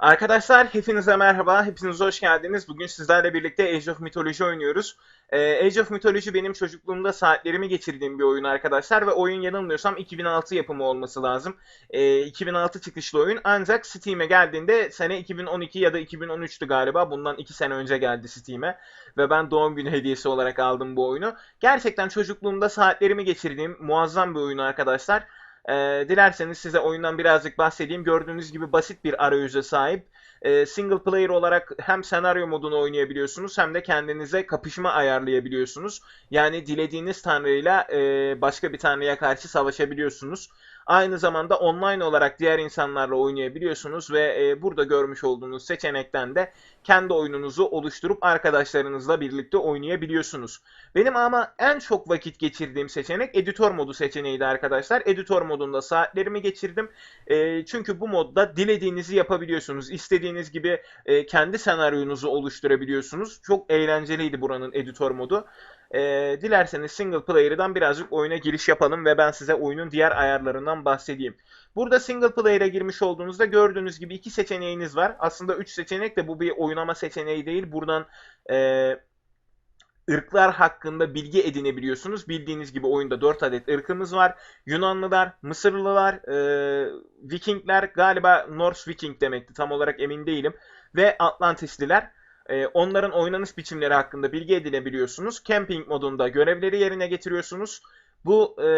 Arkadaşlar hepinize merhaba, hepiniz hoş geldiniz. Bugün sizlerle birlikte Age of Mythology oynuyoruz. Ee, Age of Mythology benim çocukluğumda saatlerimi geçirdiğim bir oyun arkadaşlar ve oyun yanılmıyorsam 2006 yapımı olması lazım. Ee, 2006 çıkışlı oyun ancak Steam'e geldiğinde sene 2012 ya da 2013'tü galiba. Bundan 2 sene önce geldi Steam'e ve ben doğum günü hediyesi olarak aldım bu oyunu. Gerçekten çocukluğumda saatlerimi geçirdiğim muazzam bir oyun arkadaşlar. Ee, dilerseniz size oyundan birazcık bahsedeyim. Gördüğünüz gibi basit bir arayüze sahip. Ee, single player olarak hem senaryo modunu oynayabiliyorsunuz hem de kendinize kapışma ayarlayabiliyorsunuz. Yani dilediğiniz tanrıyla e, başka bir tanrıya karşı savaşabiliyorsunuz. Aynı zamanda online olarak diğer insanlarla oynayabiliyorsunuz ve e, burada görmüş olduğunuz seçenekten de kendi oyununuzu oluşturup arkadaşlarınızla birlikte oynayabiliyorsunuz. Benim ama en çok vakit geçirdiğim seçenek editör modu seçeneğiydi arkadaşlar. Editör modunda saatlerimi geçirdim. E, çünkü bu modda dilediğinizi yapabiliyorsunuz. İstediğiniz gibi e, kendi senaryonuzu oluşturabiliyorsunuz. Çok eğlenceliydi buranın editör modu. E, dilerseniz single player'dan birazcık oyuna giriş yapalım ve ben size oyunun diğer ayarlarından bahsedeyim. Burada single player'e girmiş olduğunuzda gördüğünüz gibi iki seçeneğiniz var. Aslında üç seçenek de bu bir oynama seçeneği değil. Buradan e, ırklar hakkında bilgi edinebiliyorsunuz. Bildiğiniz gibi oyunda 4 adet ırkımız var. Yunanlılar, Mısırlılar, e, Vikingler, galiba Norse Viking demekti tam olarak emin değilim. Ve Atlantisliler. E, onların oynanış biçimleri hakkında bilgi edinebiliyorsunuz. Camping modunda görevleri yerine getiriyorsunuz. Bu e,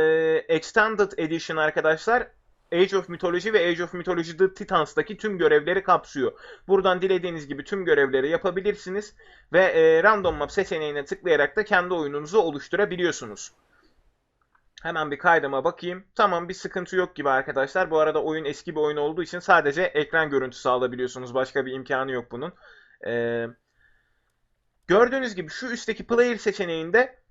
Extended Edition arkadaşlar Age of Mythology ve Age of Mythology The Titans'taki tüm görevleri kapsıyor. Buradan dilediğiniz gibi tüm görevleri yapabilirsiniz ve e, Random Map seçeneğine tıklayarak da kendi oyununuzu oluşturabiliyorsunuz. Hemen bir kaydıma bakayım. Tamam bir sıkıntı yok gibi arkadaşlar. Bu arada oyun eski bir oyun olduğu için sadece ekran görüntüsü alabiliyorsunuz. Başka bir imkanı yok bunun. Ee, gördüğünüz gibi şu üstteki player seçeneğinde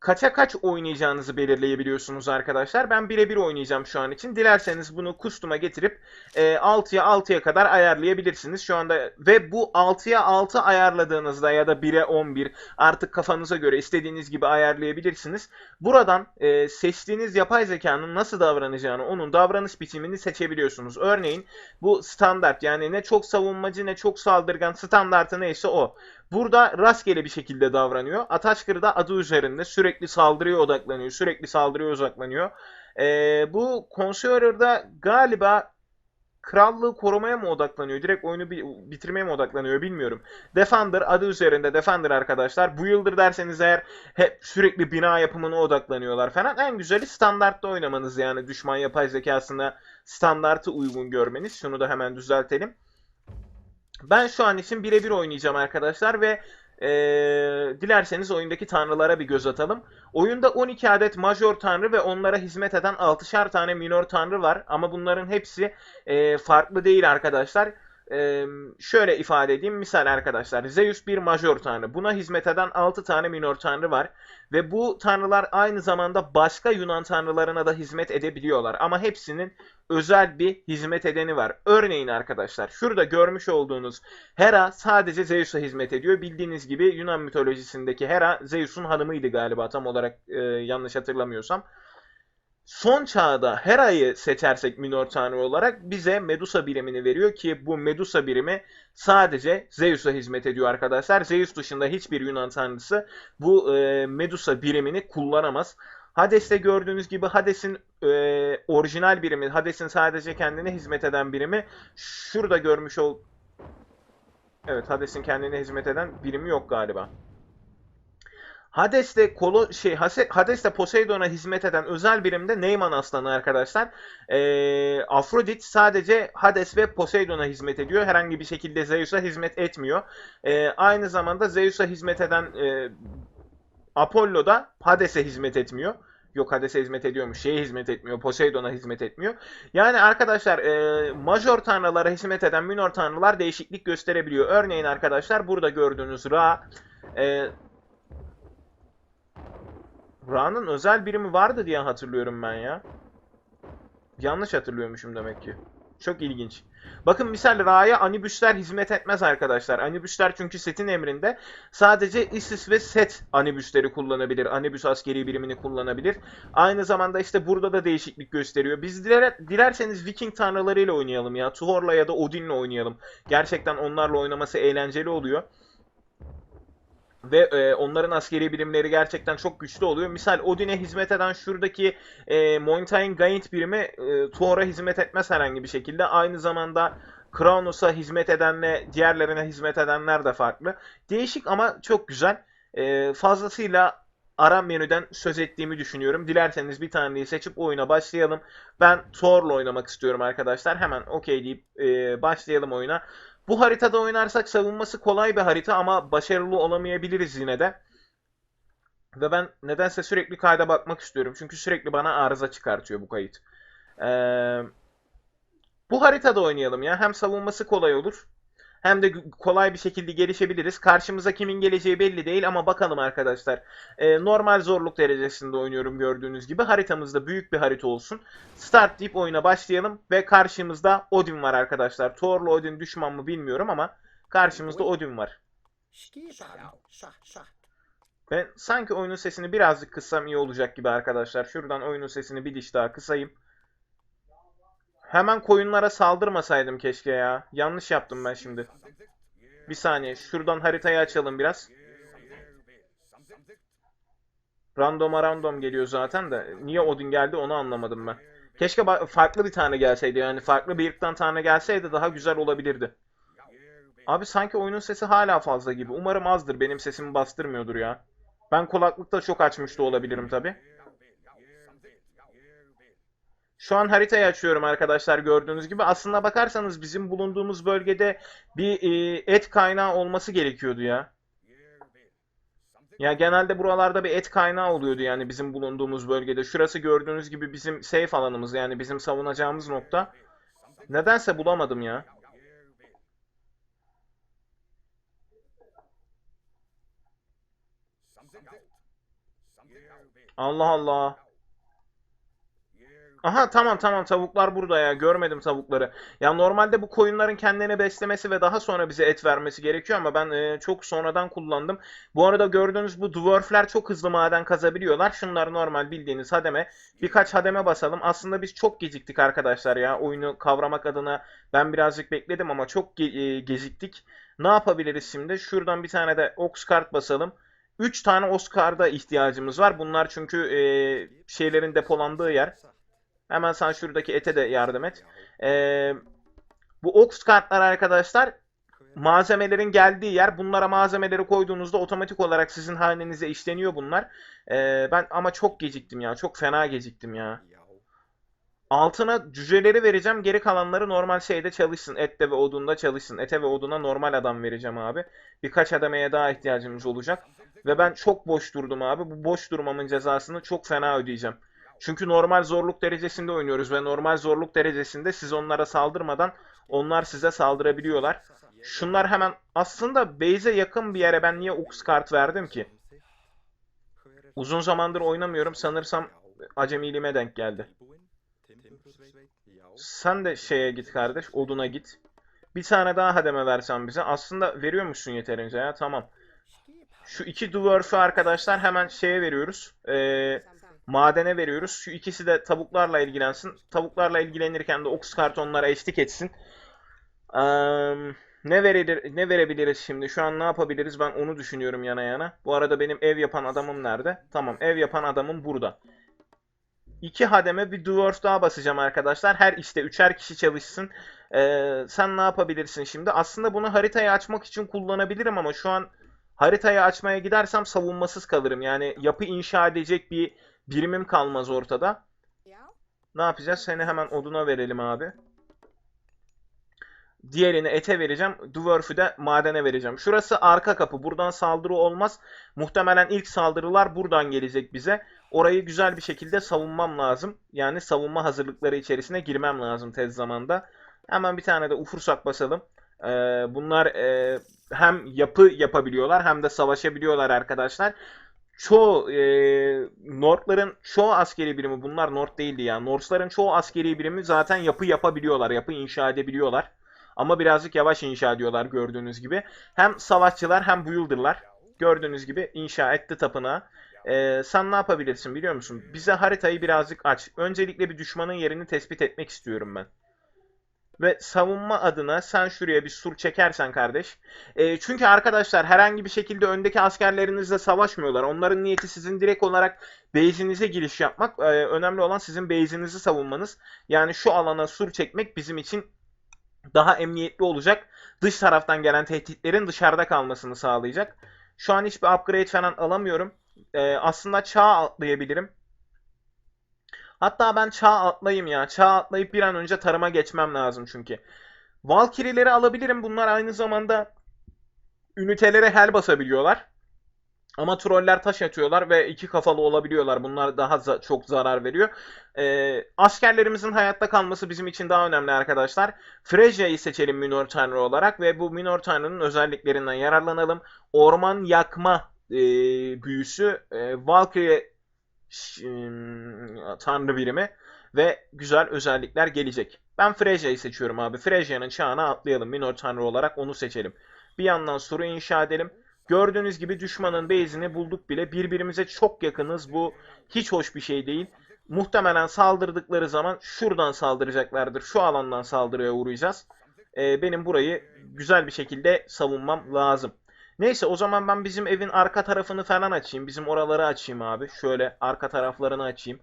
kaça kaç oynayacağınızı belirleyebiliyorsunuz arkadaşlar. Ben birebir oynayacağım şu an için. Dilerseniz bunu kustuma getirip e, 6'ya 6'ya kadar ayarlayabilirsiniz. Şu anda ve bu 6'ya 6 ayarladığınızda ya da 1'e 11 artık kafanıza göre istediğiniz gibi ayarlayabilirsiniz. Buradan e, seçtiğiniz yapay zekanın nasıl davranacağını, onun davranış biçimini seçebiliyorsunuz. Örneğin bu standart yani ne çok savunmacı ne çok saldırgan standartı neyse o. Burada rastgele bir şekilde davranıyor. Ataşkır da adı üzerinde sürekli saldırıya odaklanıyor. Sürekli saldırıya odaklanıyor. Ee, bu Conqueror'da galiba krallığı korumaya mı odaklanıyor? Direkt oyunu bitirmeye mi odaklanıyor bilmiyorum. Defender adı üzerinde Defender arkadaşlar. Bu yıldır derseniz eğer hep sürekli bina yapımına odaklanıyorlar falan. En güzeli standartta oynamanız yani düşman yapay zekasına standartı uygun görmeniz. Şunu da hemen düzeltelim. Ben şu an için birebir oynayacağım arkadaşlar ve e, dilerseniz oyundaki tanrılara bir göz atalım. Oyunda 12 adet major tanrı ve onlara hizmet eden 6'şar tane minor tanrı var. Ama bunların hepsi e, farklı değil arkadaşlar. E, şöyle ifade edeyim. Misal arkadaşlar Zeus bir major tanrı. Buna hizmet eden 6 tane minor tanrı var. Ve bu tanrılar aynı zamanda başka Yunan tanrılarına da hizmet edebiliyorlar. Ama hepsinin özel bir hizmet edeni var. Örneğin arkadaşlar şurada görmüş olduğunuz Hera sadece Zeus'a hizmet ediyor. Bildiğiniz gibi Yunan mitolojisindeki Hera Zeus'un hanımıydı galiba tam olarak e, yanlış hatırlamıyorsam. Son çağda Hera'yı seçersek minor tanrı olarak bize Medusa birimini veriyor ki bu Medusa birimi sadece Zeus'a hizmet ediyor arkadaşlar. Zeus dışında hiçbir Yunan tanrısı bu e, Medusa birimini kullanamaz. Hades'te gördüğünüz gibi Hades'in e, orijinal birimi, Hades'in sadece kendine hizmet eden birimi şurada görmüş ol... Evet, Hades'in kendine hizmet eden birimi yok galiba. Hades'te kolo şey Hades'te Poseidon'a hizmet eden özel birimde Neyman aslanı arkadaşlar. Ee, Afrodit sadece Hades ve Poseidon'a hizmet ediyor. Herhangi bir şekilde Zeus'a hizmet etmiyor. Ee, aynı zamanda Zeus'a hizmet eden e, Apollo da Hades'e hizmet etmiyor. Yok Hades'e hizmet ediyormuş. Şeye hizmet etmiyor. Poseidon'a hizmet etmiyor. Yani arkadaşlar e, major tanrılara hizmet eden minor tanrılar değişiklik gösterebiliyor. Örneğin arkadaşlar burada gördüğünüz Ra e, Ra'nın özel birimi vardı diye hatırlıyorum ben ya. Yanlış hatırlıyormuşum demek ki. Çok ilginç. Bakın misal Ra'ya anibüsler hizmet etmez arkadaşlar. Anibüsler çünkü setin emrinde. Sadece ISIS ve SET anibüsleri kullanabilir. Anibüs askeri birimini kullanabilir. Aynı zamanda işte burada da değişiklik gösteriyor. Biz diler, dilerseniz Viking tanrılarıyla oynayalım ya. Thor'la ya da Odin'le oynayalım. Gerçekten onlarla oynaması eğlenceli oluyor. Ve e, onların askeri birimleri gerçekten çok güçlü oluyor. Misal Odin'e hizmet eden şuradaki e, Mountain Giant birimi e, Thor'a hizmet etmez herhangi bir şekilde. Aynı zamanda Kronos'a hizmet edenle diğerlerine hizmet edenler de farklı. Değişik ama çok güzel. E, fazlasıyla ara menüden söz ettiğimi düşünüyorum. Dilerseniz bir taneyi seçip oyuna başlayalım. Ben Thor'la oynamak istiyorum arkadaşlar. Hemen okey deyip e, başlayalım oyuna. Bu haritada oynarsak savunması kolay bir harita ama başarılı olamayabiliriz yine de. Ve ben nedense sürekli kayda bakmak istiyorum. Çünkü sürekli bana arıza çıkartıyor bu kayıt. Ee, bu haritada oynayalım ya. Hem savunması kolay olur. Hem de kolay bir şekilde gelişebiliriz. Karşımıza kimin geleceği belli değil ama bakalım arkadaşlar. Ee, normal zorluk derecesinde oynuyorum gördüğünüz gibi. Haritamızda büyük bir harita olsun. Start deyip oyuna başlayalım ve karşımızda Odin var arkadaşlar. Thor'la Odin düşman mı bilmiyorum ama karşımızda Odin var. Ben sanki oyunun sesini birazcık kıssam iyi olacak gibi arkadaşlar. Şuradan oyunun sesini bir diş daha kısayım. Hemen koyunlara saldırmasaydım keşke ya. Yanlış yaptım ben şimdi. Bir saniye. Şuradan haritayı açalım biraz. Randoma random geliyor zaten de. Niye Odin geldi onu anlamadım ben. Keşke farklı bir tane gelseydi. Yani farklı bir ırktan tane gelseydi daha güzel olabilirdi. Abi sanki oyunun sesi hala fazla gibi. Umarım azdır. Benim sesimi bastırmıyordur ya. Ben kulaklıkta çok açmış da olabilirim tabi. Şu an haritayı açıyorum arkadaşlar gördüğünüz gibi. Aslına bakarsanız bizim bulunduğumuz bölgede bir e, et kaynağı olması gerekiyordu ya. Ya genelde buralarda bir et kaynağı oluyordu yani bizim bulunduğumuz bölgede. Şurası gördüğünüz gibi bizim safe alanımız yani bizim savunacağımız nokta. Nedense bulamadım ya. Allah Allah. Aha tamam tamam tavuklar burada ya görmedim tavukları. Ya normalde bu koyunların kendini beslemesi ve daha sonra bize et vermesi gerekiyor ama ben e, çok sonradan kullandım. Bu arada gördüğünüz bu dwarfler çok hızlı maden kazabiliyorlar. Şunlar normal bildiğiniz hademe. Birkaç hademe basalım. Aslında biz çok geciktik arkadaşlar ya. Oyunu kavramak adına ben birazcık bekledim ama çok ge- e, geciktik. Ne yapabiliriz şimdi? Şuradan bir tane de ox kart basalım. 3 tane Oscar'da ihtiyacımız var. Bunlar çünkü e, şeylerin depolandığı yer. Hemen sen şuradaki ete de yardım et. Ee, bu ox kartlar arkadaşlar malzemelerin geldiği yer. Bunlara malzemeleri koyduğunuzda otomatik olarak sizin hanenize işleniyor bunlar. Ee, ben ama çok geciktim ya. Çok fena geciktim ya. Altına cüceleri vereceğim. Geri kalanları normal şeyde çalışsın. Ette ve odunda çalışsın. Ete ve oduna normal adam vereceğim abi. Birkaç adamaya daha ihtiyacımız olacak. Ve ben çok boş durdum abi. Bu boş durmamın cezasını çok fena ödeyeceğim. Çünkü normal zorluk derecesinde oynuyoruz ve normal zorluk derecesinde siz onlara saldırmadan onlar size saldırabiliyorlar. Şunlar hemen aslında base'e yakın bir yere ben niye Ux kart verdim ki? Uzun zamandır oynamıyorum. Sanırsam acemiliğime denk geldi. Sen de şeye git kardeş. Oduna git. Bir tane daha hademe versen bize. Aslında veriyormuşsun yeterince ya. Tamam. Şu iki dwarf'ı arkadaşlar hemen şeye veriyoruz. Ee, madene veriyoruz. Şu ikisi de tavuklarla ilgilensin. Tavuklarla ilgilenirken de ox kartonlara eşlik etsin. Eee, ne verilir, ne verebiliriz şimdi? Şu an ne yapabiliriz? Ben onu düşünüyorum yana yana. Bu arada benim ev yapan adamım nerede? Tamam, ev yapan adamım burada. İki hademe bir dwarf daha basacağım arkadaşlar. Her işte üçer kişi çalışsın. Ee, sen ne yapabilirsin şimdi? Aslında bunu haritayı açmak için kullanabilirim ama şu an haritayı açmaya gidersem savunmasız kalırım. Yani yapı inşa edecek bir birimim kalmaz ortada. Ne yapacağız? Seni hemen oduna verelim abi. Diğerini ete vereceğim. Dwarf'ü de madene vereceğim. Şurası arka kapı. Buradan saldırı olmaz. Muhtemelen ilk saldırılar buradan gelecek bize. Orayı güzel bir şekilde savunmam lazım. Yani savunma hazırlıkları içerisine girmem lazım tez zamanda. Hemen bir tane de ufursak basalım. Ee, bunlar e, hem yapı yapabiliyorlar hem de savaşabiliyorlar arkadaşlar. Çoğu e, Nordların çoğu askeri birimi bunlar Nord değildi ya. Norse'ların çoğu askeri birimi zaten yapı yapabiliyorlar. Yapı inşa edebiliyorlar. Ama birazcık yavaş inşa ediyorlar gördüğünüz gibi. Hem savaşçılar hem builder'lar. Gördüğünüz gibi inşa etti tapınağı. Ee, sen ne yapabilirsin biliyor musun? Bize haritayı birazcık aç. Öncelikle bir düşmanın yerini tespit etmek istiyorum ben. Ve savunma adına sen şuraya bir sur çekersen kardeş. Ee, çünkü arkadaşlar herhangi bir şekilde öndeki askerlerinizle savaşmıyorlar. Onların niyeti sizin direkt olarak base'inize giriş yapmak. Ee, önemli olan sizin base'inizi savunmanız. Yani şu alana sur çekmek bizim için daha emniyetli olacak. Dış taraftan gelen tehditlerin dışarıda kalmasını sağlayacak. Şu an hiçbir upgrade falan alamıyorum. Ee, aslında çağ atlayabilirim. Hatta ben çağ atlayayım ya. Çağ atlayıp bir an önce tarıma geçmem lazım çünkü. Valkyrie'leri alabilirim. Bunlar aynı zamanda ünitelere hel basabiliyorlar. Ama troller taş atıyorlar ve iki kafalı olabiliyorlar. Bunlar daha za- çok zarar veriyor. Ee, askerlerimizin hayatta kalması bizim için daha önemli arkadaşlar. Freja'yı seçelim Minor Tanrı olarak ve bu Minor Tanrı'nın özelliklerinden yararlanalım. Orman yakma e, büyüsü, e, Valkyrie tanrı birimi ve güzel özellikler gelecek. Ben Freja'yı seçiyorum abi. Freja'nın çağına atlayalım. Minor Tanrı olarak onu seçelim. Bir yandan soru inşa edelim. Gördüğünüz gibi düşmanın base'ini bulduk bile. Birbirimize çok yakınız. Bu hiç hoş bir şey değil. Muhtemelen saldırdıkları zaman şuradan saldıracaklardır. Şu alandan saldırıya uğrayacağız. Ee, benim burayı güzel bir şekilde savunmam lazım. Neyse o zaman ben bizim evin arka tarafını falan açayım. Bizim oraları açayım abi. Şöyle arka taraflarını açayım.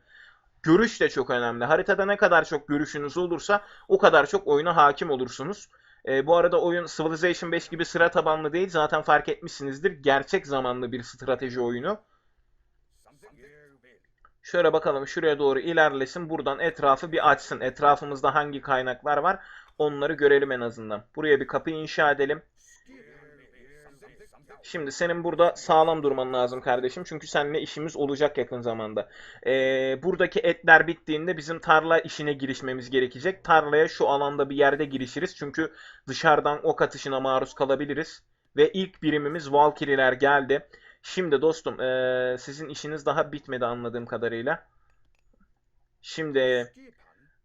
Görüş de çok önemli. Haritada ne kadar çok görüşünüz olursa o kadar çok oyuna hakim olursunuz. Ee, bu arada oyun Civilization 5 gibi sıra tabanlı değil. Zaten fark etmişsinizdir. Gerçek zamanlı bir strateji oyunu. Şöyle bakalım şuraya doğru ilerlesin. Buradan etrafı bir açsın. Etrafımızda hangi kaynaklar var onları görelim en azından. Buraya bir kapı inşa edelim. Şimdi senin burada sağlam durman lazım kardeşim. Çünkü seninle işimiz olacak yakın zamanda. Ee, buradaki etler bittiğinde bizim tarla işine girişmemiz gerekecek. Tarlaya şu alanda bir yerde girişiriz. Çünkü dışarıdan ok atışına maruz kalabiliriz. Ve ilk birimimiz Valkyrie'ler geldi. Şimdi dostum ee, sizin işiniz daha bitmedi anladığım kadarıyla. Şimdi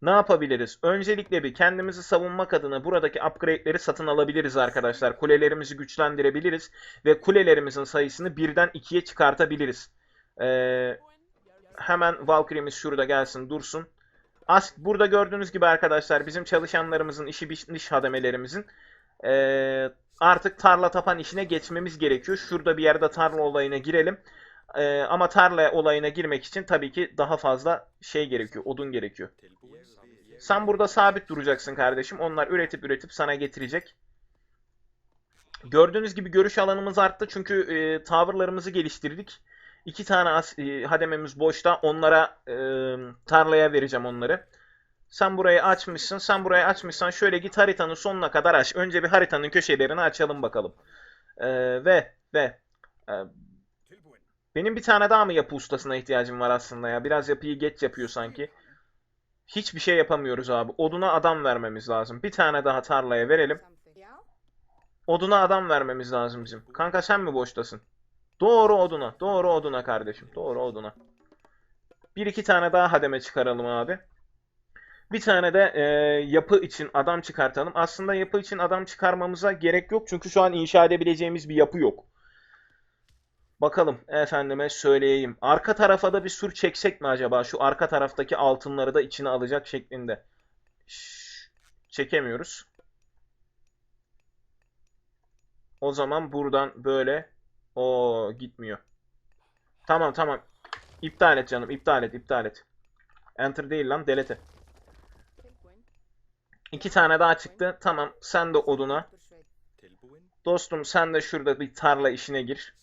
ne yapabiliriz? Öncelikle bir kendimizi savunmak adına buradaki upgrade'leri satın alabiliriz arkadaşlar. Kulelerimizi güçlendirebiliriz ve kulelerimizin sayısını birden ikiye çıkartabiliriz. Ee, hemen Valkyrie'miz şurada gelsin dursun. As burada gördüğünüz gibi arkadaşlar bizim çalışanlarımızın işi bitmiş hademelerimizin ee, artık tarla tapan işine geçmemiz gerekiyor. Şurada bir yerde tarla olayına girelim. Ee, ama tarla olayına girmek için tabii ki daha fazla şey gerekiyor. Odun gerekiyor. Sen burada sabit duracaksın kardeşim. Onlar üretip üretip sana getirecek. Gördüğünüz gibi görüş alanımız arttı çünkü e, tavırlarımızı geliştirdik. İki tane as- e, hadememiz boşta. Onlara e, tarlaya vereceğim onları. Sen burayı açmışsın. Sen burayı açmışsan şöyle git haritanın sonuna kadar aç. Önce bir haritanın köşelerini açalım bakalım. E, ve ve e, benim bir tane daha mı yapı ustasına ihtiyacım var aslında ya. Biraz yapıyı geç yapıyor sanki. Hiçbir şey yapamıyoruz abi. Oduna adam vermemiz lazım. Bir tane daha tarlaya verelim. Oduna adam vermemiz lazım bizim. Kanka sen mi boştasın? Doğru oduna. Doğru oduna kardeşim. Doğru oduna. Bir iki tane daha hademe çıkaralım abi. Bir tane de e, yapı için adam çıkartalım. Aslında yapı için adam çıkarmamıza gerek yok. Çünkü şu an inşa edebileceğimiz bir yapı yok. Bakalım efendime söyleyeyim. Arka tarafa da bir sur çeksek mi acaba? Şu arka taraftaki altınları da içine alacak şeklinde. Şşş, çekemiyoruz. O zaman buradan böyle o gitmiyor. Tamam tamam. İptal et canım. iptal et, iptal et. Enter değil lan, delete. İki tane daha çıktı. Tamam, sen de oduna. Dostum sen de şurada bir tarla işine gir.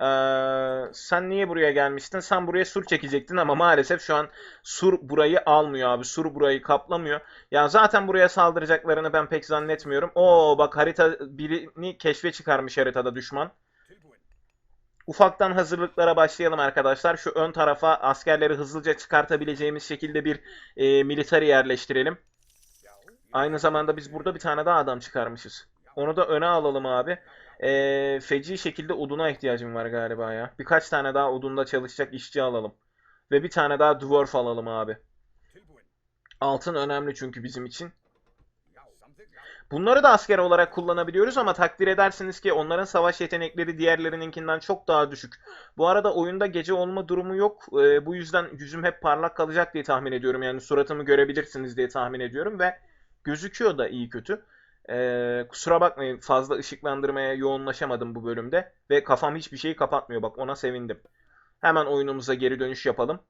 Ee, sen niye buraya gelmiştin? Sen buraya sur çekecektin ama maalesef şu an sur burayı almıyor abi. Sur burayı kaplamıyor. Ya zaten buraya saldıracaklarını ben pek zannetmiyorum. Oo bak harita birini keşfe çıkarmış haritada düşman. Ufaktan hazırlıklara başlayalım arkadaşlar. Şu ön tarafa askerleri hızlıca çıkartabileceğimiz şekilde bir e, military yerleştirelim. Aynı zamanda biz burada bir tane daha adam çıkarmışız. Onu da öne alalım abi. Ee, feci şekilde oduna ihtiyacım var galiba ya. Birkaç tane daha odunda çalışacak işçi alalım. Ve bir tane daha dwarf alalım abi. Altın önemli çünkü bizim için. Bunları da asker olarak kullanabiliyoruz ama takdir edersiniz ki onların savaş yetenekleri diğerlerininkinden çok daha düşük. Bu arada oyunda gece olma durumu yok. Ee, bu yüzden yüzüm hep parlak kalacak diye tahmin ediyorum. Yani suratımı görebilirsiniz diye tahmin ediyorum ve gözüküyor da iyi kötü. Ee, kusura bakmayın fazla ışıklandırmaya yoğunlaşamadım bu bölümde ve kafam hiçbir şeyi kapatmıyor. Bak ona sevindim. Hemen oyunumuza geri dönüş yapalım.